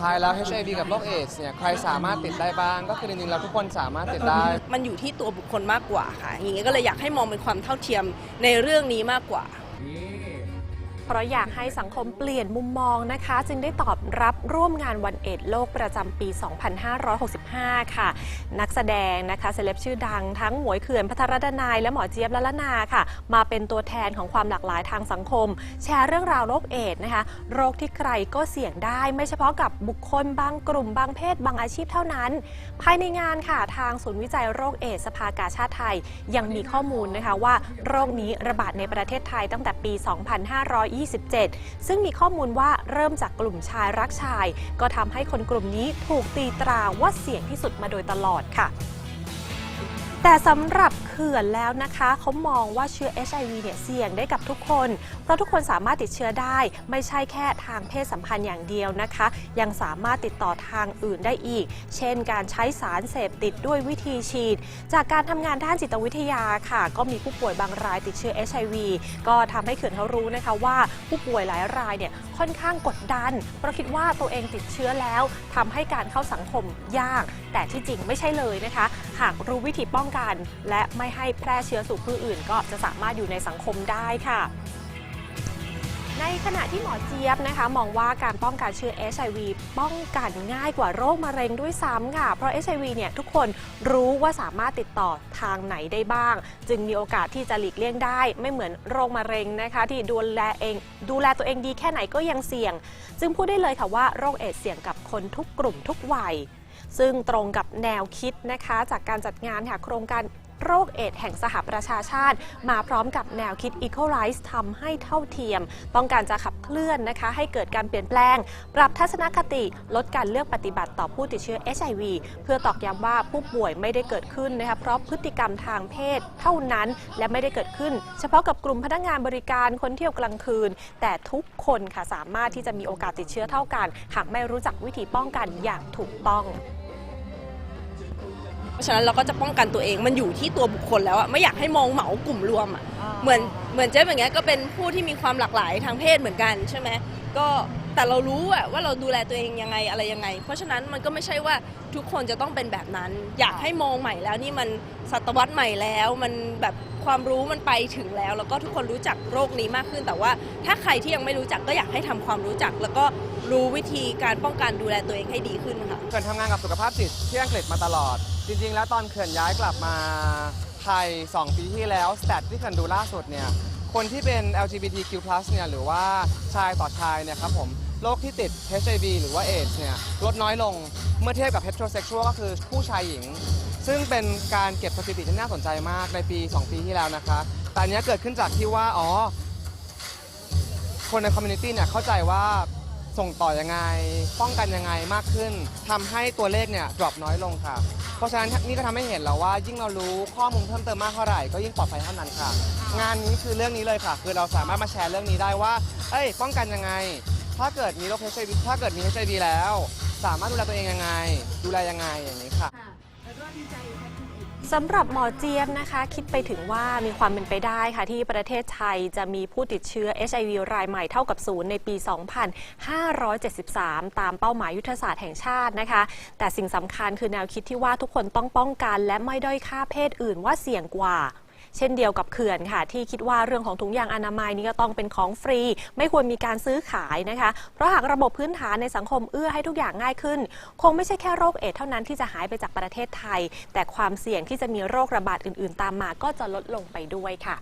ท้ายแล้ว HIV กับโรคเอดส์เนี่ยใครสามารถติดได้บ้าง ก็คือจริงๆแล้วทุกคนสามารถติดได้ มันอยู่ที่ตัวบุคคลมากกว่าค่ะอย่างนี้ก็เลยอยากให้มองเป็นความเท่าเทียมในเรื่องนี้มากกว่า เพราะอยากให้สังคมเปลี่ยนมุมมองนะคะ จึงได้ตอบรับร่วมงานวันเอดโลกประจำปี 2565 ค่ะ นักแสดงนะคะเซเลบชื่อดังทั้งหมวยเขื่อนพัทรดนายและหมอเจี๊ยบละละนาค่ะ มาเป็นตัวแทนของความหลากหลายทางสังคม แชร์เรื่องราวโรคเอดนะคะ โรคที่ใครก็เสี่ยงได้ ไม่เฉพาะกับบุคคลบางกลุ่มบางเพศบางอาชีพเท่านั้น ภายในงานค่ะทางศูนย์วิจัยโรคเอดสภากาชาติไทย ยังมีข้อมูลนะคะว่าโรคนี้ระบาดในประเทศไทยตั้งแต่ปี 2500 2527 ซึ่งมีข้อมูลว่าเริ่มจากกลุ่มชายรักชาย ก็ทำให้คนกลุ่มนี้ถูกตีตราว่าเสี่ยงที่สุดมาโดยตลอดค่ะแต่สำหรับ ขื่อนแล้วนะคะเขามองว่าเชื้อ HIV เนี่ยเสี่ยงได้กับทุกคน เพราะทุกคนสามารถติดเชื้อได้ ไม่ใช่แค่ทางเพศสัมพันธ์อย่างเดียวนะคะ ยังสามารถติดต่อทางอื่นได้อีก เช่น การใช้สารเสพติดด้วยวิธีฉีด จากการทำงานด้านจิตวิทยาค่ะ ก็มีผู้ป่วยบางรายติดเชื้อ HIV ก็ทำให้เขื่อนเขารู้นะคะว่าผู้ป่วยหลายรายเนี่ยค่อนข้างกดดัน เพราะคิดว่าตัวเองติดเชื้อแล้วทำให้การเข้าสังคมยาก แต่ที่จริงไม่ใช่เลยนะคะ หากรู้วิธีป้องกัน และไม่ให้แพร่เชื้อสู่ผู้อื่น ก็จะสามารถอยู่ในสังคมได้ค่ะในขณะที่หมอเจี๊ยบนะคะ มองว่าการป้องกันเชื้อ HIV ป้องกันง่ายกว่าโรคมะเร็งด้วยซ้ำค่ะ เพราะ HIV เนี่ยทุกคนรู้ว่าสามารถติดต่อทางไหนได้บ้าง จึงมีโอกาสที่จะหลีกเลี่ยงได้ ไม่เหมือนโรคมะเร็งนะคะ ที่ดูแลเอง ดูแลตัวเองดีแค่ไหนก็ยังเสี่ยงจึงพูดได้เลยค่ะว่าโรคเอดส์เสี่ยงกับคนทุกกลุ่มทุกวัย ซึ่งตรงกับแนวคิดนะคะ จากการจัดงานค่ะโครงการโรคเอดส์แห่งสหประชาชาติ มาพร้อมกับแนวคิด Equalize ทำให้เท่าเทียม ต้องการจะขับเคลื่อนนะคะ ให้เกิดการเปลี่ยนแปลง ปรับทัศนคติ ลดการเลือกปฏิบัติต่อผู้ติดเชื้อ HIV เพื่อตอกย้ำว่าผู้ป่วยไม่ได้เกิดขึ้นนะคะเพราะพฤติกรรมทางเพศเท่านั้นและไม่ได้เกิดขึ้น เฉพาะกับกลุ่มพนักงานบริการคนเที่ยวกลางคืน แต่ทุกคนค่ะสามารถที่จะมีโอกาสติดเชื้อเท่ากัน หากไม่รู้จักวิธีป้องกันอย่างถูกต้อง เพราะฉะนั้นเราก็จะป้องกันตัวเองมันอยู่ที่ตัวบุคคลแล้วอะไม่อยากให้มองเหมากลุ่มรวมอะเหมือนเหมือนเจ๊อย่างเงี้ยก็เป็นผู้ที่มีความหลากหลายทางเพศเหมือนกันใช่ไหมก็ แต่เรารู้อะว่าเราดูแลตัวเองยังไงอะไรยังไง เพราะฉะนั้นมันก็ไม่ใช่ว่าทุกคนจะต้องเป็นแบบนั้น อยากให้มองใหม่แล้วนี่มันศตวรรษใหม่แล้ว มันแบบความรู้มันไปถึงแล้ว แล้วก็ทุกคนรู้จักโรคนี้มากขึ้น แต่ว่าถ้าใครที่ยังไม่รู้จักก็อยากให้ทำความรู้จัก แล้วก็รู้วิธีการป้องกันดูแลตัวเองให้ดีขึ้นค่ะ เขื่อนทำงานกับสุขภาพจิตที่อังกฤษมาตลอด จริง ๆ แล้วตอนเขื่อนย้ายกลับมาไทย 2 ปีที่แล้วสแตทที่เขื่อนดูล่าสุดเนี่ยคนที่เป็น LGBTQ+ เนี่ยหรือว่าชายต่อชายเนี่ยครับผม โรคที่ติด HIV หรือว่า AIDS เนี่ยลดน้อยลงเมื่อเทียบกับ heterosexual ก็คือผู้ชายหญิง ซึ่งเป็นการเก็บสถิติที่น่าสนใจมากในปี 2 ปีที่แล้วนะคะแต่อันนี้เกิดขึ้นจากที่ว่า อ๋อ คนในคอมมูนิตี้เนี่ยเข้าใจว่าส่งต่อยังไง ป้องกันยังไงมากขึ้นทำให้ตัวเลขเนี่ยดรอปน้อยลงค่ะ เพราะฉะนั้นนี่ก็ทำให้เห็นแล้วว่ายิ่งเรารู้ข้อมูลเพิ่มเติมมากเท่าไหร่ก็ยิ่งปลอดภัยเท่านั้นค่ะ งานนี้คือเรื่องนี้เลยค่ะ คือเราสามารถมาแชร์เรื่องนี้ได้ว่า เอ้ย ป้องกันยังไง ถ้าเกิดมีโรค HIV ถ้าเกิดมี HIV แล้ว สามารถดูแลตัวเองยังไง ดูแลยังไงอย่างนี้ค่ะ สำหรับหมอเจี๊ยบนะคะ คิดไปถึงว่ามีความเป็นไปได้ค่ะ ที่ประเทศไทยจะมีผู้ติดเชื้อ HIV รายใหม่เท่ากับศูนย์ในปี 2573 ตามเป้าหมายยุทธศาสตร์แห่งชาตินะคะ แต่สิ่งสำคัญคือแนวคิดที่ว่าทุกคนต้องป้องกัน และไม่ด้อยค่าเพศอื่นว่าเสี่ยงกว่า เช่นเดียวกับเขื่อนค่ะ ที่คิดว่าเรื่องของถุงยางอนามัยนี้ก็ต้องเป็นของฟรี ไม่ควรมีการซื้อขายนะคะ เพราะหากระบบพื้นฐานในสังคมเอื้อให้ทุกอย่างง่ายขึ้น คงไม่ใช่แค่โรคเอดส์เท่านั้นที่จะหายไปจากประเทศไทย แต่ความเสี่ยงที่จะมีโรคระบาดอื่น ๆ ตามมาก็จะลดลงไปด้วยค่ะ